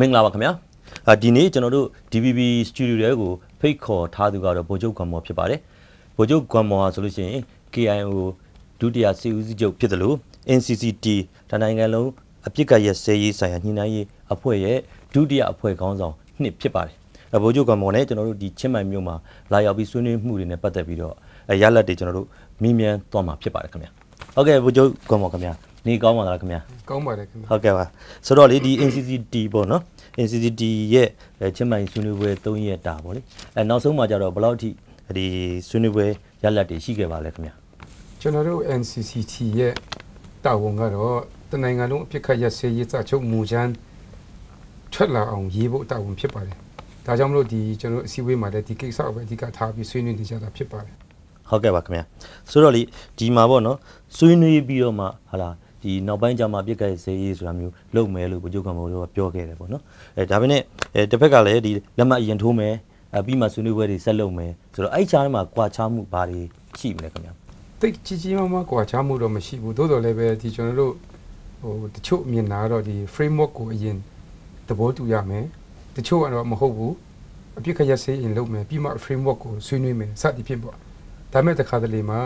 မင်္ဂလာပါခင်ဗျာအာဒီနေ့ကျွန်တော်တို့ DBB Studio တွေကိုဖိတ်ခေါ်ထားသူကတော့ဗိုလ်ချုပ်ကွန်မော်ဖြစ်ပါတယ်ဗိုလ်ချုပ်ကွန်မော်ဟာဆိုလို့ရှိရင် KIO ဒုတိယစီဦးစီးချုပ်ဖြစ်တယ်လို့ NCCT တနိုင်ငံလုံးအပြစ်ကရစဲရေးဆိုင်ရာညှိနှိုင်းရေးအဖွဲ့ရဲ့ဒုတိယအဖွဲ့ခေါင်းဆောင်နှစ်ဖြစ်ပါတယ်ဗိုလ်ချုပ်ကွန်မော်နဲ့ကျွန်တော်တို့ဒီချင်းမိုင်မြို့မှာလာရောက်ပြီးဆွေးနွေးမှုတွေနဲ့ပတ်သက်ပြီးတော့ရလက်တွေကျွန်တော်တို့မိမြန်းသွားမှာဖြစ်ပါတယ်ခင်ဗျာဟုတ်ကဲ့ဗိုလ်ချုပ်ကွန်မော်ခင်ဗျာ နေကောင်းပါလားခင်ဗျာကောင်းပါတယ်ခင်ဗျာဟုတ်ကဲ့ပါဆိုတော့လေဒီ NCCT ပေါ့နော် NCCT ရဲ့အဲချင်းမိုင်ဆွေးနွေးပွဲ3ရက်တာပေါ့လေအဲနောက်ဆုံးမှာကြတော့ဘယ်လောက်ထိဒီဆွေးနွေးပွဲရလဒ်တွေရှိခဲ့ပါလဲခင်ဗျာကျွန်တော်တို့ NCCT ရဲ့တာဝန်ကတော့တနိုင်ငံလုံးအပြစ်ခတ်ရစေရေးစာချုပ်မူချမ်းထွက်လာအောင်ရေးဖို့တာဝန်ဖြစ်ပါတယ်ဒါကြောင့်မလို့ဒီကျွန်တော်တို့အစည်းအဝေးမှာလည်းဒီကိစ္စကိုပဲအဓိကထားပြီးဆွေးနွေးနေကြတာဖြစ်ပါတယ်ဟုတ်ကဲ့ပါခင်ဗျာဆိုတော့လေဒီမှာပေါ့နော်ဆွေးနွေးပြီးတော့မှဟာလာ ဒီနောက်ပိုင်းကျမှပြစ်ကဲစေးရေးဆိုတာမျိုးလုပ်မယ်လို့ဗိုလ်ချုပ်ကမော်တို့ကပြောခဲ့တယ်ပေါ့နော်အဲဒါပေမဲ့အဲတစ်ဖက်ကလည်းဒီလက်မှတ်အရင်ထိုးမယ်အဲပြီးမှဆွေးနွေးပွဲတွေဆက်လုပ်မယ်ဆိုတော့အဲ့ချားထဲမှာကွာခြားမှုဘာတွေရှိမလဲခင်ဗျာတိတ်ကြီးကြီးမားမားကွာခြားမှုတော့မရှိဘူးသို့တော်လည်းပဲဒီကျွန်တော်တို့ဟိုတချို့မြင်လာတော့ဒီ framework ကိုအရင်သဘောတူရမယ်တချို့ကတော့မဟုတ်ဘူးအပြစ်ခတ်ရစေးရင်လုပ်မယ်ပြီးမှ framework ကိုဆွေးနွေးမယ်စသည်ဖြင့်ပေါ့ဒါမဲ့တခါတလေမှာ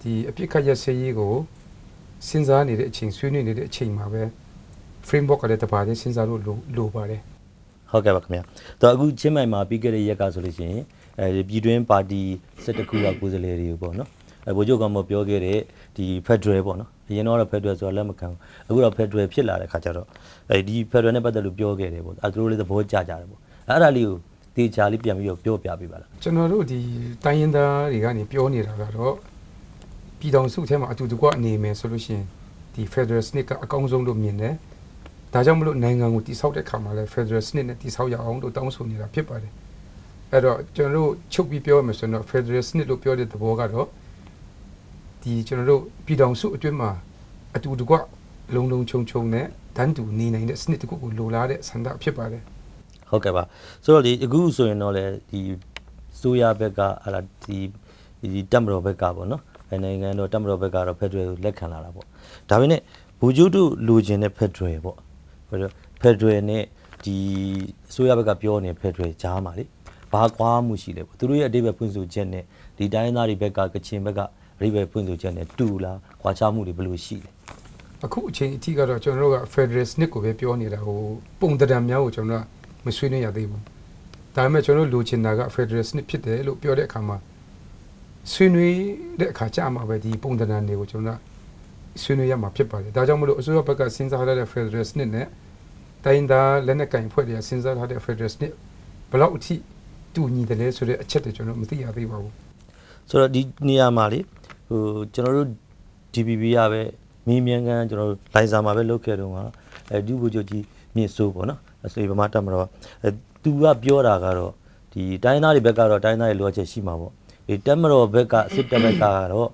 ဒီအပြစ်ခတ်ရစေးရေးကို စဉ်းစားနေတဲ့အချိန်ဆွေးနွေးနေတဲ့အချိန်မှာပဲ framework ကလည်းတပါးတည်းစဉ်းစားလို့လိုလိုပါတယ်ဟုတ်ကဲ့ပါခင်ဗျာတော့အခုချင်းမိုင်မှာပြီးခဲ့တဲ့ရက်ကဆိုလို့ရှိရင်အဲပြည်တွင်းပါတီ17ခုကကိုယ်စားလှယ်တွေကိုပေါ့နော်အဲဗိုလ်ချုပ်ကမပြောခဲ့တဲ့ဒီ Federal ပေါ့နော်အရင်တော့ Federal ဆိုတာလက်မခံဘူးအခုတော့ Federal ဖြစ်လာတဲ့ခါကျတော့အဲဒီ Federal နဲ့ပတ်သက်လို့ပြောခဲ့တယ်ပေါ့အဲသူတို့လည်းသဘောကျကြတယ်ပေါ့အဲ့ဒါလေးကိုတေချာလေးပြန်ပြီးတော့ပြောပြပေးပါလားကျွန်တော်တို့ဒီတိုင်းရင်းသားတွေကနေပြောနေတာကတော့ ပြည်တော်စုထဲမှာအတူတကွအနေမယ်ဆိုလို့ရှိရင်ဒီ Federal စနစ်ကအကောင်းဆုံးလို့မြင်တယ်။ဒါကြောင့်မလို့နိုင်ငံကိုတိဆောက်တဲ့ခါမှာလဲ Federal စနစ်နဲ့တိဆောက်ရအောင်လို့တောင်းဆိုနေတာဖြစ်ပါတယ်။အဲ့တော့ကျွန်တော်တို့ချုပ်ပြီးပြောရမယ်ဆိုတော့ Federal စနစ်လို့ပြောတဲ့သဘောကတော့ဒီကျွန်တော်တို့ပြည်တော်စုအတွင်းမှာအတူတကွလုံလုံခြုံခြုံနဲ့တန်းတူနေနိုင်တဲ့စနစ်တစ်ခုကိုလိုလားတဲ့ဆန္ဒဖြစ်ပါတယ်ဟုတ်ကဲ့ပါဆိုတော့ဒီအခုဆိုရင်တော့လေဒီစိုးရဘက်ကဟာလာဒီဒီတက်မတော်ဘက်ကပေါ့နော်အဲ နိုင်ငံတော်တက်မတော်ဘက်ကတော့ Federal ကိုလက်ခံလာတာပေါ့ဒါပေမဲ့ဘူဂျူတို့လိုချင်တဲ့ Federal ပေါ့ Federal နဲ့ဒီအစိုးရဘက်ကပြောနေတဲ့ Federal ကြားမှာလေဘာကွာမှုရှိလဲပေါ့သူတို့ရဲ့အတိတ်ပဲဖွင့်ဆိုချက်နဲ့ဒီတိုင်းသားတွေဘက်ကကချင်ဘက်ကအတိတ်ပဲဖွင့်ဆိုချက်နဲ့တူလားကွာခြားမှုတွေဘယ်လိုရှိလဲအခုအချိန်အထိကတော့ကျွန်တော်တို့က Federal စနစ်ကိုပဲပြောနေတာဟိုပုံတံများကိုကျွန်တော်တို့ကမဆွေးနွေးရသေးဘူးဒါပေမဲ့ကျွန်တော်တို့လိုချင်တာက Federal စနစ်ဖြစ်တယ်လို့ပြောတဲ့အခါမှာ ဆွေးနွေးတဲ့အခါကြာမှာပဲဒီပုံတံတွေကိုကျွန်တော်တို့ဆွေးနွေးရမှာဖြစ်ပါတယ်ဒါကြောင့်မလို့အစိုးရဘက်ကစဉ်းစားထားတဲ့ Federal စနစ်နဲ့တိုင်းသားလက်နက်ကင်ဖွဲ့တွေကစဉ်းစားထားတဲ့ Federal စနစ်ဘယ်လောက်အထိတူညီတယ်လဲဆိုတဲ့အချက်တွေကျွန်တော်မသိရသေးပါဘူးဆိုတော့ဒီနေရာမှာလေဟိုကျွန်တော်တို့ DPP ရပဲမင်းမြန်ကန်ကျွန်တော်တို့လိုင်ဇာမှာပဲလုပ်ခဲ့တော့ကအဲဒုဗိုလ်ချုပ်ကြီးမြင့်စိုးပေါ့နော်အစေဗမာတက်မတော်အဲသူကပြောတာကတော့ဒီတိုင်းသားတွေဘက်ကတော့တိုင်းသားတွေလိုအပ်ချက်ရှိမှာပေါ့ ဒီတက်မတော်ဘက်ကစစ်တပ်ဘက်ကတော့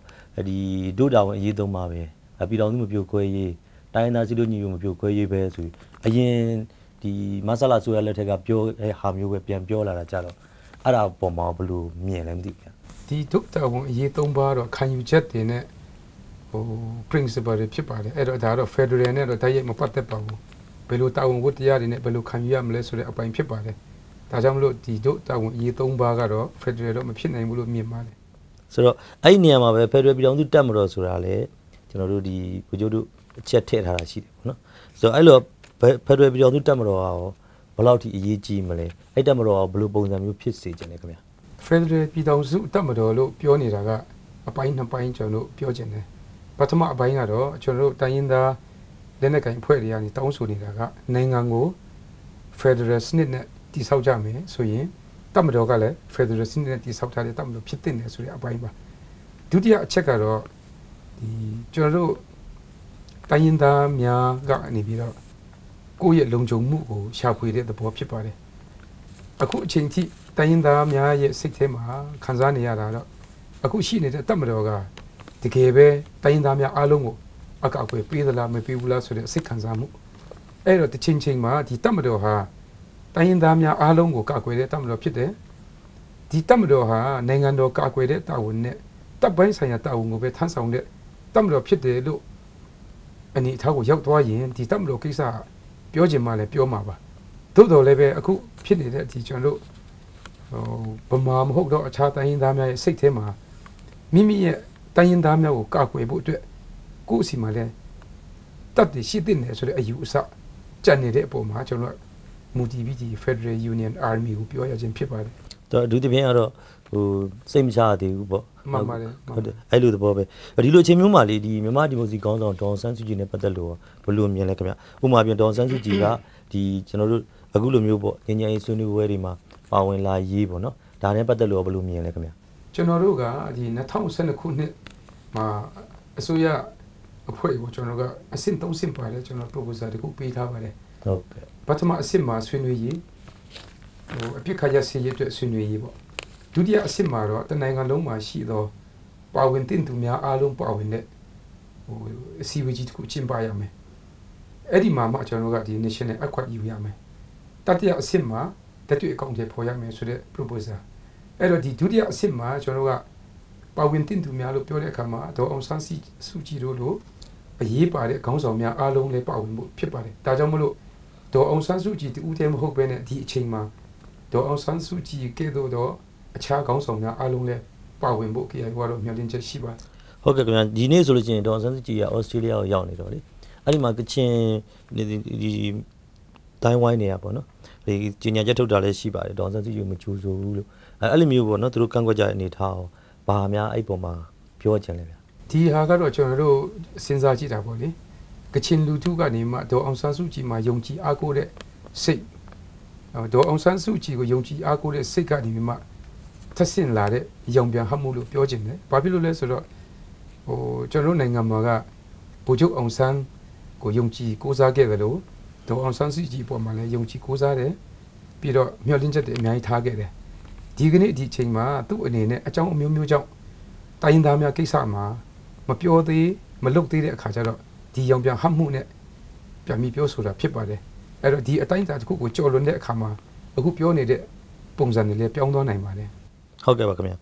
ဒီဒုတာဝန်အရေးသုံးပါပဲအပြည်တော်စုမပြိုခွဲရေးတိုင်းသားစီလို့ညီမျိုးမပြိုခွဲရေးပဲဆိုပြီးအရင်ဒီမဆလာဆိုရလက်ထက်ကပြောတဲ့ဟာမျိုးပဲပြန်ပြောလာတာကြတော့အဲ့ဒါပုံမှာဘယ်လိုမြင်လဲမသိဘူးဒီဒုတာဝန်အရေးသုံးပါတော့ခံယူချက်တွေနဲ့ဟို principle တွေဖြစ်ပါတယ်အဲ့တော့ဒါတော့ federal နဲ့တော့တိုက်ရိုက်မပတ်သက်ပါဘူးဘယ်လိုတာဝန်ဝတ္တရားတွေနဲ့ဘယ်လိုခံယူရမလဲဆိုတဲ့အပိုင်းဖြစ်ပါတယ် ဒါကြောင့်မလို့ဒီဒုတာဝန်အရေးသုံးပါကတော့ federal တော့မဖြစ်နိုင်ဘူးလို့မြင်ပါတယ်ဆိုတော့အဲ့ဒီနေရာမှာပဲဖက်ဒရယ်ပြည်ထောင်စုတက်မတော်ဆိုတာလေကျွန်တော်တို့ဒီကိုကျိုးတို့အချက်ထည့်ထားတာရှိတယ်ပေါ့နော်ဆိုတော့အဲ့လိုဖက်ဒရယ်ပြည်ထောင်စုတက်မတော်ကရောဘယ်လောက်ထိအရေးကြီးမလဲအဲ့တက်မတော်ကဘယ်လိုပုံစံမျိုးဖြစ်စေချင်လဲခင်ဗျာ federal ပြည်ထောင်စုတပ်မတော်လို့ပြောနေတာကအပိုင်းနှစ်ပိုင်းကျွန်တော်တို့ပြောချင်တယ်ပထမအပိုင်းကတော့ကျွန်တော်တို့တိုင်းရင်းသားလက်နက်ကင်အဖွဲ့တွေကနေတောင်းဆိုနေတာကနိုင်ငံကို federal စနစ်နဲ့ တည်ဆောက်ကြမယ်ဆိုရင်တပ်မတော်ကလည်း federal စနစ်နဲ့တည်ဆောက်ထားတဲ့တပ်မတော်ဖြစ်တဲ့နယ်ဆိုတဲ့အပိုင်းပါဒုတိယအချက်ကတော့ဒီကျွန်တော်တို့တိုင်းရင်းသားများကနေပြီးတော့ကိုယ့်ရဲ့လုံခြုံမှုကိုရှာဖွေတဲ့သဘောဖြစ်ပါတယ်အခုအချိန်ထိတိုင်းရင်းသားများရဲ့စိတ်ထဲမှာခံစားနေရတာတော့အခုရှိနေတဲ့တပ်မတော်ကတကယ်ပဲတိုင်းရင်းသားများအားလုံးကိုအကောက်အကွယ်ပေးသလားမပေးဘူးလားဆိုတဲ့စိတ်ခံစားမှုအဲ့တော့တစ်ချိန်ချိန်မှာဒီတပ်မတော်ဟာ တိုင်းရင်းသားများအားလုံးကိုကာကွယ်တဲ့တပ်မတော်ဖြစ်တယ်ဒီတပ်မတော်ဟာနိုင်ငံတော်ကာကွယ်တဲ့တာဝန်နဲ့တပ်ပိုင်းဆိုင်ရာတာဝန်ကိုပဲထမ်းဆောင်တဲ့တပ်မတော်ဖြစ်တယ်လို့အနေအထားကိုရောက်သွားရင်ဒီတပ်မတော်ကိစ္စပြောချင်မှလည်းပြောမှာပါသို့တော်လည်းပဲအခုဖြစ်နေတဲ့အဒီကျွန်တော်တို့ဟိုဗမာမဟုတ်တော့အခြားတိုင်းရင်းသားများရဲ့စိတ်ထဲမှာမိမိရဲ့တိုင်းရင်းသားများကိုကာကွယ်ဖို့အတွက်ကိုယ့်အစီမှာလဲတတ်တည်ရှိတဲ့နေဆိုတဲ့အယူအဆကြံ့နေတဲ့အပေါ်မှာကျွန်တော် မူတီဗီတီ Federal Union Army ကိုပြောရခြင်းဖြစ်ပါတယ်တော့အထူးသဖြင့်ကတော့ဟိုစိတ်မချရသေးဘူးပေါ့မှန်ပါတယ်ဟုတ်တယ်အဲ့လိုသဘောပဲဒီလိုအချိန်မျိုးမှာလေဒီမြန်မာဒီမိုစီကောင်းဆောင်ဒေါန်ဆန်းစုကြည်နဲ့ပတ်သက်လို့ဘယ်လိုမြင်လဲခင်ဗျဥပမာပြန်ဒေါန်ဆန်းစုကြည်ကဒီကျွန်တော်တို့အခုလိုမျိုးပေါ့ငញ្ញရင်ဆွေးနွေးပွဲတွေမှာပါဝင်လာရေးပေါ့နော်ဒါနဲ့ပတ်သက်လို့ဘယ်လိုမြင်လဲခင်ဗျကျွန်တော်တို့ကဒီ2012ခုနှစ်မှာအစိုးရအဖွဲ့ကိုကျွန်တော်ကအဆင့်3ဆင့်ပါတယ်ကျွန်တော် proposal တခုပေးထားပါတယ် ဟုတ်ကဲ့ပထမအဆင့်မှာဆွေးနွေးရေးဟိုအပြစ်ခါရစီရေးအတွက်ဆွေးနွေးရေးပေါ့ဒုတိယအဆင့်မှာတော့တနိုင်ငံလုံးမှာရှိသောပါဝင်တင်သူများအားလုံးပါဝင်တဲ့ဟိုအစည်းအဝေးကြီးတစ်ခုကျင်းပရမယ်အဲ့ဒီမှာမှကျွန်တော်တို့ကဒီ national accord ယူရမယ်တတိယအဆင့်မှာတက်တွေ့အကောင့်တွေပေါ်ရမယ်ဆိုတဲ့ proposal အဲ့တော့ဒီဒုတိယအဆင့်မှာကျွန်တော်တို့ကပါဝင်တင်သူများလို့ပြောတဲ့အခါမှာဒေါ်အောင်ဆန်းစုကြည်တို့လိုအရေးပါတဲ့ခေါင်းဆောင်များအားလုံးလည်းပါဝင်ဖို့ဖြစ်ပါတယ်ဒါကြောင့်မလို့ ဒေါ်အောင်ဆန်းစုကြည်တူဦးတည်းမဟုတ်ဘဲနဲ့ဒီအချိန်မှာဒေါ်အောင်ဆန်းစုကြည်ကဲ့သို့သောအခြားကောင်းဆောင်များအားလုံးလည်းပါဝင်ဖို့ KI ကတော့မျှော်လင့်ချက်ရှိပါတယ်ဟုတ်ကဲ့ခင်ဗျာဒီနေ့ဆိုလို့ရှိရင်ဒေါန်ဆန်းစုကြည်ကဩစတြေးလျကိုရောက်နေတော့လေအဲ့ဒီမှာကချင်ဒီဒီဒိုင်းဝိုင်းနေရပေါ့နော်ဒီကျညာချက်ထုတ်တာလည်းရှိပါတယ်ဒေါန်ဆန်းစုကြည်မကြိုးဆိုဘူးလို့အဲ့အဲ့လိုမျိုးပေါ့နော်သူတို့ကန့်ကွက်ကြတဲ့အနေထားအောင်ဘာများအဲ့ပုံမှာပြောချင်လဲဗျာဒီဟာကတော့ကျွန်တော်တို့စဉ်းစားကြည့်တာပေါ့လေ ကချင်လူထုကနေမှဒေါ်အောင်ဆန်းစုကြည်မှာယုံကြည်အားကိုးတဲ့စိတ်ဟောဒေါ်အောင်ဆန်းစုကြည်ကိုယုံကြည်အားကိုးတဲ့စိတ်ကနေမှထပ်ဆင့်လာတဲ့ရောင်ပြန်ဟပ်မှုလို့ပြောချင်တယ်ဘာဖြစ်လို့လဲဆိုတော့ဟိုကျွန်တော်တို့နိုင်ငံမှာကဗိုလ်ချုပ်အောင်ဆန်းကိုယုံကြည်ကိုးစားခဲ့တယ်လို့ဒေါ်အောင်ဆန်းစုကြည်ပေါ်မှာလည်းယုံကြည်ကိုးစားတယ်ပြီးတော့မျှော်လင့်ချက်တွေအများကြီးထားခဲ့တယ်ဒီကနေ့ဒီအချိန်မှာသူ့အနေနဲ့အကြောင်းအမျိုးမျိုးကြောင့်တိုင်းရင်းသားများကိစ္စမှာမပြောသေးမလုပ်သေးတဲ့အခါကျတော့ ဒီရောင်ပြန်ဟပ်မှုနဲ့ပြန်ပြီးပြောဆိုတာဖြစ်ပါတယ်အဲ့တော့ဒီအတိုင်းအတာတစ်ခုကိုကြော်လွန်တဲ့အခါမှာအခုပြောနေတဲ့ပုံစံတွေလည်းပြောင်းသွားနိုင်ပါတယ်ဟုတ်ကဲ့ပါခင်ဗျာ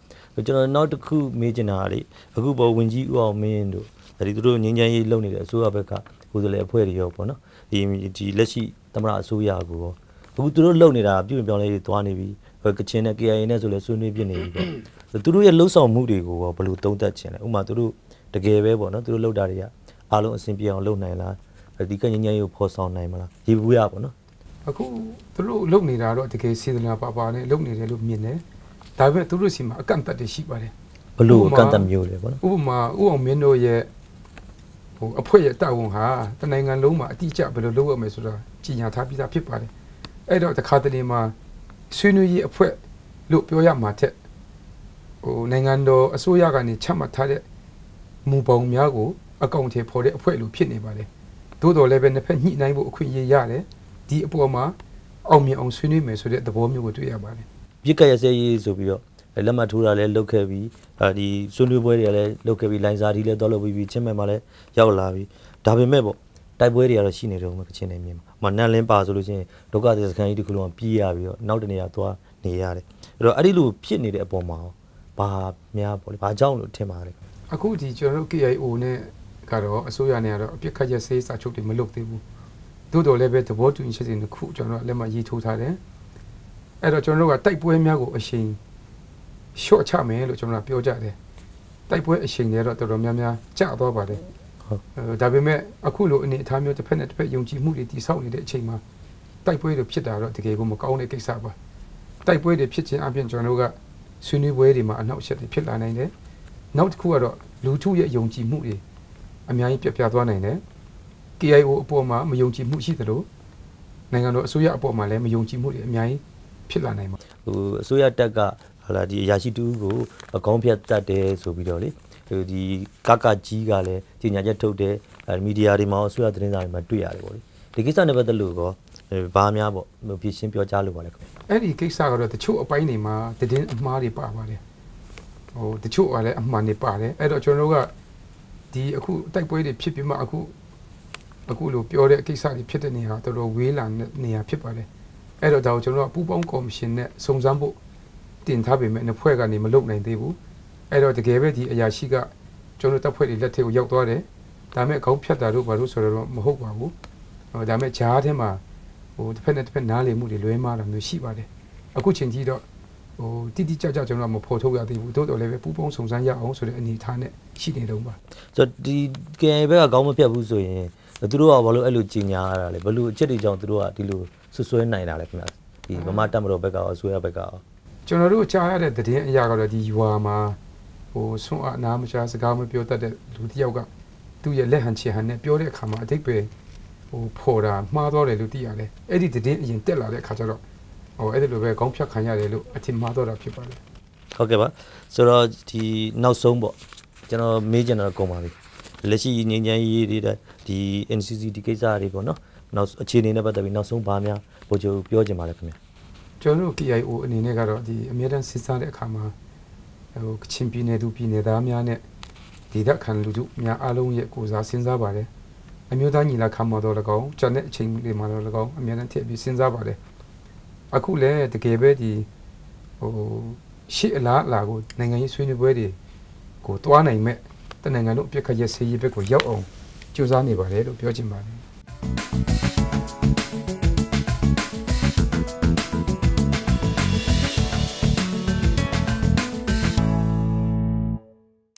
ကျွန်တော်နောက်တစ်ခုမေးချင်တာကလေအခုပေါ်ဝင်ကြီးဦးအောင်မင်းတို့ဒီသူတို့ငင်းချမ်းရေးလုပ်နေတဲ့အစိုးရဘက်ကကိုယ်စားလှယ်အဖွဲ့တွေရောပေါ့နော်ဒီဒီလက်ရှိသမရအစိုးရကိုရောအခုသူတို့လုပ်နေတာပြုပြင်ပြောင်းလဲတွေသွားနေပြီကချင်နဲ့ KIA နဲ့ဆိုလဲဆွေးနွေးပြနေပြီပေါ့သူတို့ရဲ့လှုပ်ဆောင်မှုတွေကိုရောဘယ်လိုသုံးသပ်ချင်လဲဥပမာသူတို့တကယ်ပဲပေါ့နော်သူတို့လုပ်တာတွေက အားလုံးအဆင်ပြေအောင်လုပ်နိုင်လားဒီကငင်းချမ်းရေးကိုဖော်ဆောင်နိုင်မလားဒီဘူးရပေါ့နော်အခုသူတို့လုပ်နေတာတော့တကယ်စေတနာပါပါနဲ့လုပ်နေတယ်လို့မြင်တယ်ဒါပေမဲ့သူတို့စီမှာအကန့်အသတ်တွေရှိပါတယ်ဘယ်လိုအကန့်အသတ်မျိုးလဲပေါ့နော်ဥပမာဥအောင်မင်းတို့ရဲ့ဟိုအဖွဲ့ရဲ့တာဝန်ဟာတနိုင်ငံလုံးမှာအတိအကျဘယ်လိုလုပ်ရမလဲဆိုတာကြီးညာထားပြီးသားဖြစ်ပါတယ်အဲ့တော့တခါတလေမှာဆွေးနွေးရေးအဖွဲ့လို့ပြောရမှာတဲ့ဟိုနိုင်ငံတော်အစိုးရကနေချမှတ်ထားတဲ့မူပုံများကို အကောင့်ထဲပေါ်တဲ့အဖွဲ့လို့ဖြစ်နေပါတယ်သို့တော်လည်းပဲနှစ်ဖက်ညှိနှိုင်းဖို့အခွင့်အရေးရတယ်ဒီအပေါ်မှာအောင်မြင်အောင်ဆွေးနွေးမယ်ဆိုတဲ့သဘောမျိုးကိုတွေ့ရပါတယ်ပြစ်ကရစဲရေးဆိုပြီးတော့လက်မှတ်ထိုးတာလည်းလုပ်ခဲ့ပြီးအဲဒီဆွေးနွေးပွဲတွေလည်းလုပ်ခဲ့ပြီးလိုင်စာဒီလည်းတော့လုပ်ပြီးပြီးချင်းမဲ့မှာလည်းရောက်လာပြီးဒါပေမဲ့ပေါ့တိုက်ပွဲတွေကတော့ရှိနေတော့မှကချင်းနေမြင်မှာမနန်လင်းပါဆိုလို့ရှိရင်ဒုက္ခသည်စခန်းကြီးတစ်ခုလုံးပြေးရပြီးတော့နောက်တနေရာသွားနေရတယ်အဲ့တော့အဲ့ဒီလိုဖြစ်နေတဲ့အပေါ်မှာဘာများပေါ့လေဘာကြောင့်လို့ထင်ပါလဲအခုဒီကျွန်တော်တို့ KIO နဲ့ ကတော့အစိုးရနဲ့ကတော့အပြစ်ခတ်ရစေးစာချုပ်တွေမလုပ်သေးဘူးသို့တော်လည်းပဲသဘောတူညီချက်တွေတစ်ခုကျွန်တော်တို့လက်မှတ်ရေးထိုးထားတယ်အဲ့တော့ကျွန်တော်တို့ကတိုက်ပွဲများကိုအရှိန်ရှော့ချမယ်လို့ကျွန်တော်ကပြောကြတယ်တိုက်ပွဲအရှိန်တွေကတော့တော်တော်များများကျသွားပါတယ်ဟုတ်အဲဒါပေမဲ့အခုလိုအနေအထားမျိုးတစ်ဖက်နဲ့တစ်ဖက်ယုံကြည်မှုတွေတည်ဆောက်နေတဲ့အချိန်မှာတိုက်ပွဲတွေဖြစ်တာတော့တကယ်ကိုမကောင်းတဲ့ကိစ္စပါတိုက်ပွဲတွေဖြစ်ခြင်းအပြင်ကျွန်တော်တို့ကဆွေးနွေးပွဲတွေမှာအနောက်အရှက်တွေဖြစ်လာနိုင်တယ်နောက်တစ်ခုကတော့လူထုရဲ့ယုံကြည်မှုတွေ အများကြီးပြတ်ပြားသွားနိုင်တယ် KIO အပေါ်မှာမယုံကြည်မှုရှိသလိုနိုင်ငံတော်အစိုးရအပေါ်မှာလည်းမယုံကြည်မှုတွေအများကြီးဖြစ်လာနိုင်ပါဟိုအစိုးရတက်ကဟာလာဒီအရာရှိတူကိုအကောင်းဖြတ်တတ်တယ်ဆိုပြီးတော့လေဟိုဒီကကကြီးကလည်းကြီးညာချက်ထုတ်တယ်အဲမီဒီယာတွေမှာအစိုးရသတင်းစာတွေမှာတွေ့ရတယ်ပေါ့လေဒီကိစ္စနဲ့ပတ်သက်လို့ကောဘာများပေါ့ဟိုပြရှင်းပြောကြားလို့ပါလဲခင်ဗျအဲ့ဒီကိစ္စကတော့တချို့အပိုင်းတွေမှာတည်င်းအမှားတွေပါပါတယ်ဟိုတချို့ကလည်းအမှန်တွေပါတယ်အဲ့တော့ကျွန်တော်တို့က ဒီအခုတိုက်ပွဲတွေဖြစ်ပြီးမှအခုအခုလိုပြောတဲ့ကိစ္စတွေဖြစ်တဲ့နေရာတော်တော်ဝေးလာတဲ့နေရာဖြစ်ပါတယ်အဲ့တော့ဒါကိုကျွန်တော်တို့ကပူးပေါင်းကော်မရှင်နဲ့စုံစမ်းဖို့တင်ထားပေမဲ့နှစ်ဖွဲ့ကနေမလုပ်နိုင်သေးဘူးအဲ့တော့တကယ်ပဲဒီအရာရှိကကျွန်တော်တပ်ဖွဲ့တွေလက်ထဲကိုရောက်သွားတယ်ဒါပေမဲ့ခေါင်းဖြတ်တာတို့ဘာလို့ဆိုတော့မဟုတ်ပါဘူးဟိုဒါပေမဲ့ဂျားထဲမှာဟိဟိုတစ်ဖက်နဲ့တစ်ဖက်နားလည်မှုတွေလွဲမှားတာမျိုးရှိပါတယ်အခုချိန်ကြီးတော့ ဟိုတိတိကျကျကျွန်တော်ကမဖော်ထုတ်ရသေးဘူးတိုးတော်လည်းပဲပူပေါင်းစုံစမ်းရအောင်ဆိုတဲ့အနေအထားနဲ့ရှိနေတော့ပါဆိုတော့ဒီ KI ဘက်ကကောင်းမပြတ်ဘူးဆိုရင်သူတို့ကဘာလို့အဲ့လိုကြီးညာရတာလဲဘယ်လိုအချက်တွေကြောင့်သူတို့ကဒီလိုဆွဆွဲနိုင်တာလဲခင်ဗျာဒီဗမာတက်မတော်ဘက်ကရောအစိုးရဘက်ကရောကျွန်တော်တို့ကြားရတဲ့သတင်းအရာကတော့ဒီရွာမှာဟိုဆွန့်အနာမချစကားမပြောတတ်တဲ့လူတစ်ယောက်ကသူ့ရဲ့လက်ဟန်ချေဟန်နဲ့ပြောတဲ့အခါမှာအတိတ်ပဲဟိုဖော်တာမှားတော့တယ်လို့သိရတယ်အဲ့ဒီသတင်းအရင်တက်လာတဲ့အခါကျတော့ ဟိုအဲ့ဒီလိုပဲခေါင်းဖြတ်ခံရတယ်လို့အထင်မှားတော့တာဖြစ်ပါတယ်ဟုတ်ကဲ့ပါဆိုတော့ဒီနောက်ဆုံးပေါ့ကျွန်တော်မေးချင်တာတော့ကုန်ပါပြီလက်ရှိငញ្ញမ်းရေးတွေတဲ့ဒီ NCC ဒီကိစ္စတွေပေါ့နော်နောက်အခြေအနေနဲ့ပတ်သက်ပြီးနောက်ဆုံးဘာများဘို့ချိုပြောချင်ပါလဲခင်ဗျာကျွန်တော်တို့ KIO အနေနဲ့ကတော့ဒီအမြဲတမ်းစစ်စားတဲ့အခါမှာဟိုကချင်ပြည်နယ်သူပြည်နယ်သားများနဲ့ဒေသခံလူထုများအားလုံးရဲ့ကိုယ်စားစဉ်းစားပါတယ်အမျိုးသားညီလာခံမှာတော့၎င်းဂျန်တဲ့အချိန်တွေမှာတော့၎င်းအမြဲတမ်းထည့်ပြီးစဉ်းစားပါတယ် အခုလည်းတကယ်ပဲဒီဟိုရှေ့အလားအလာကိုနိုင်ငံရေးဆွေးနွေးပွဲတွေကိုတွားနိုင်မဲ့တနိုင်ငံလုံးအပြစ်ခတ်ရဆေးရေးဘက်ကိုရောက်အောင်ကြိုးစားနေပါတယ်လို့ပြောချင်ပါတယ်